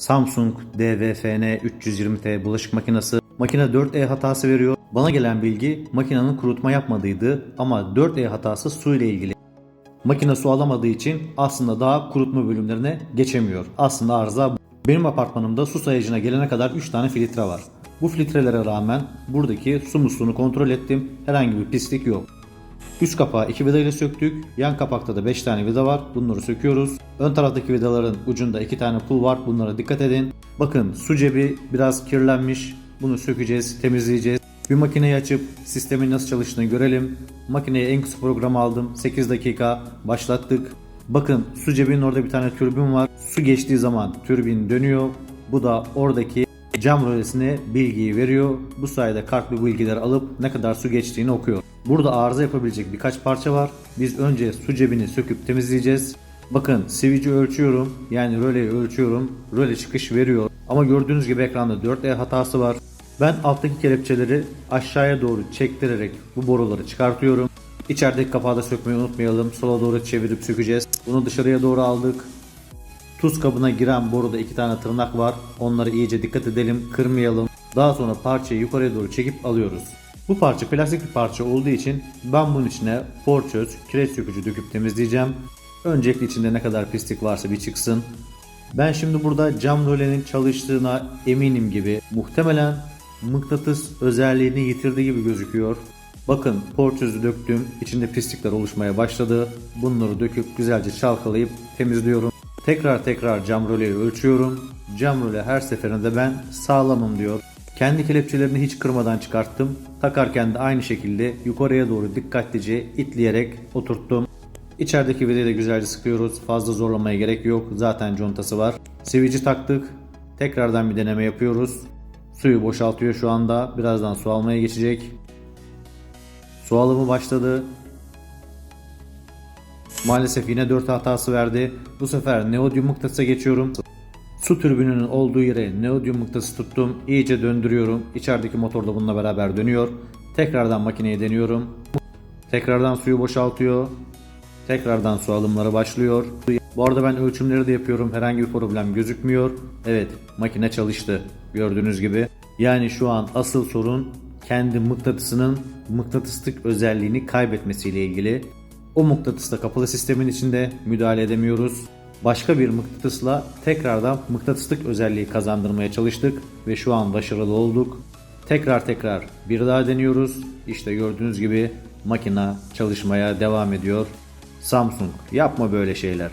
Samsung DVFN 320T bulaşık makinesi. Makine 4E hatası veriyor. Bana gelen bilgi makinenin kurutma yapmadığıydı ama 4E hatası su ile ilgili. Makine su alamadığı için aslında daha kurutma bölümlerine geçemiyor. Aslında arıza. Benim apartmanımda su sayacına gelene kadar 3 tane filtre var. Bu filtrelere rağmen buradaki su musluğunu kontrol ettim. Herhangi bir pislik yok. Üst kapağı 2 vida ile söktük. Yan kapakta da 5 tane vida var. Bunları söküyoruz. Ön taraftaki vidaların ucunda 2 tane pul var. Bunlara dikkat edin. Bakın su cebi biraz kirlenmiş. Bunu sökeceğiz, temizleyeceğiz. Bir makineyi açıp sistemin nasıl çalıştığını görelim. Makineye en kısa programı aldım. 8 dakika başlattık. Bakın su cebinin orada bir tane türbin var. Su geçtiği zaman türbin dönüyor. Bu da oradaki cam rölesine bilgiyi veriyor. Bu sayede kart bu bilgileri alıp ne kadar su geçtiğini okuyor. Burada arıza yapabilecek birkaç parça var. Biz önce su cebini söküp temizleyeceğiz. Bakın sivici ölçüyorum. Yani röleyi ölçüyorum. Röle çıkış veriyor. Ama gördüğünüz gibi ekranda 4E hatası var. Ben alttaki kelepçeleri aşağıya doğru çektirerek bu boruları çıkartıyorum. İçerideki kapağı da sökmeyi unutmayalım. Sola doğru çevirip sökeceğiz. Bunu dışarıya doğru aldık. Tuz kabına giren boruda iki tane tırnak var. Onları iyice dikkat edelim, kırmayalım. Daha sonra parçayı yukarıya doğru çekip alıyoruz. Bu parça plastik bir parça olduğu için ben bunun içine forçöz, kireç sökücü döküp temizleyeceğim. Öncelikle içinde ne kadar pislik varsa bir çıksın. Ben şimdi burada cam rölenin çalıştığına eminim gibi. Muhtemelen mıknatıs özelliğini yitirdiği gibi gözüküyor. Bakın porçözü döktüm. İçinde pislikler oluşmaya başladı. Bunları döküp güzelce çalkalayıp temizliyorum. Tekrar tekrar cam röleyi ölçüyorum. Cam röle her seferinde ben sağlamım diyor. Kendi kelepçelerini hiç kırmadan çıkarttım. Takarken de aynı şekilde yukarıya doğru dikkatlice itleyerek oturttum. İçerideki vidayı da güzelce sıkıyoruz. Fazla zorlamaya gerek yok. Zaten contası var. Sivici taktık. Tekrardan bir deneme yapıyoruz. Suyu boşaltıyor şu anda. Birazdan su almaya geçecek. Su alımı başladı. Maalesef yine 4 hatası verdi. Bu sefer neodyum mıknatısa geçiyorum. Su türbününün olduğu yere neodyum mıknatısı tuttum. İyice döndürüyorum. İçerideki motor da bununla beraber dönüyor. Tekrardan makineye deniyorum. Tekrardan suyu boşaltıyor. Tekrardan su alımları başlıyor. Bu arada ben ölçümleri de yapıyorum. Herhangi bir problem gözükmüyor. Evet makine çalıştı. Gördüğünüz gibi. Yani şu an asıl sorun kendi mıknatısının mıknatıslık özelliğini kaybetmesiyle ilgili. O mıknatısla kapalı sistemin içinde müdahale edemiyoruz. Başka bir mıknatısla tekrardan mıknatıslık özelliği kazandırmaya çalıştık ve şu an başarılı olduk. Tekrar tekrar bir daha deniyoruz. İşte gördüğünüz gibi makina çalışmaya devam ediyor. Samsung yapma böyle şeyler.